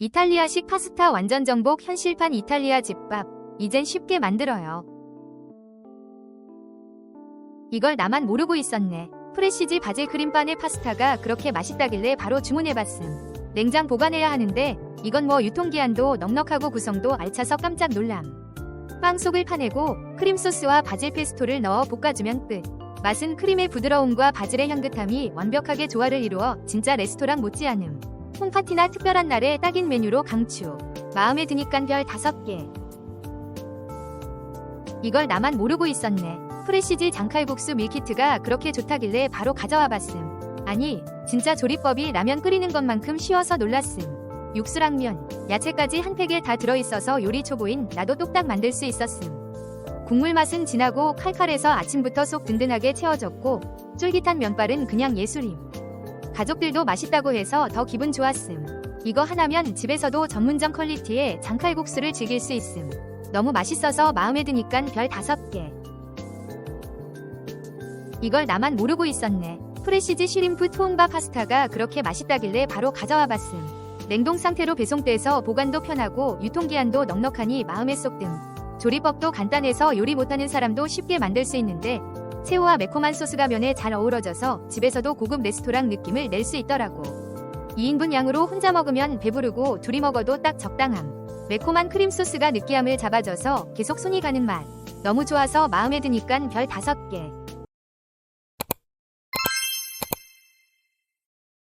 이탈리아식 파스타 완전 정복 현실판 이탈리아 집밥. 이젠 쉽게 만들어요. 이걸 나만 모르고 있었네. 프레시지 바질 크림반의 파스타가 그렇게 맛있다길래 바로 주문해봤음. 냉장 보관해야 하는데 이건 뭐 유통기한도 넉넉하고 구성도 알차서 깜짝 놀람. 빵 속을 파내고 크림 소스와 바질 페스토를 넣어 볶아주면 끝. 맛은 크림의 부드러움과 바질의 향긋함이 완벽하게 조화를 이루어 진짜 레스토랑 못지않음. 홈파티나 특별한 날에 딱인 메뉴로 강추. 마음에 드니깐 별 5개. 이걸 나만 모르고 있었네. 프레시지 장칼국수 밀키트가 그렇게 좋다길래 바로 가져와 봤음. 아니, 진짜 조리법이 라면 끓이는 것만큼 쉬워서 놀랐음. 육수랑 면, 야채까지 한 팩에 다 들어있어서 요리 초보인 나도 똑딱 만들 수 있었음. 국물 맛은 진하고 칼칼해서 아침부터 속 든든하게 채워졌고 쫄깃한 면발은 그냥 예술임. 가족들도 맛있다고 해서 더 기분 좋았음. 이거 하나면 집에서도 전문점 퀄리티의 장칼국수를 즐길 수 있음. 너무 맛있어서 마음에 드니깐 별 5개. 이걸 나만 모르고 있었네. 프레시지 쉬림프 토온바 파스타가 그렇게 맛있다길래 바로 가져와 봤음. 냉동 상태로 배송돼서 보관도 편하고 유통기한도 넉넉하니 마음에 쏙 듦. 조리법도 간단해서 요리 못하는 사람도 쉽게 만들 수 있는데 새우와 매콤한 소스가 면에 잘 어우러져서 집에서도 고급 레스토랑 느낌을 낼 수 있더라고. 2인분 양으로 혼자 먹으면 배부르고 둘이 먹어도 딱 적당함. 매콤한 크림 소스가 느끼함을 잡아줘서 계속 손이 가는 맛. 너무 좋아서 마음에 드니깐 별 5개.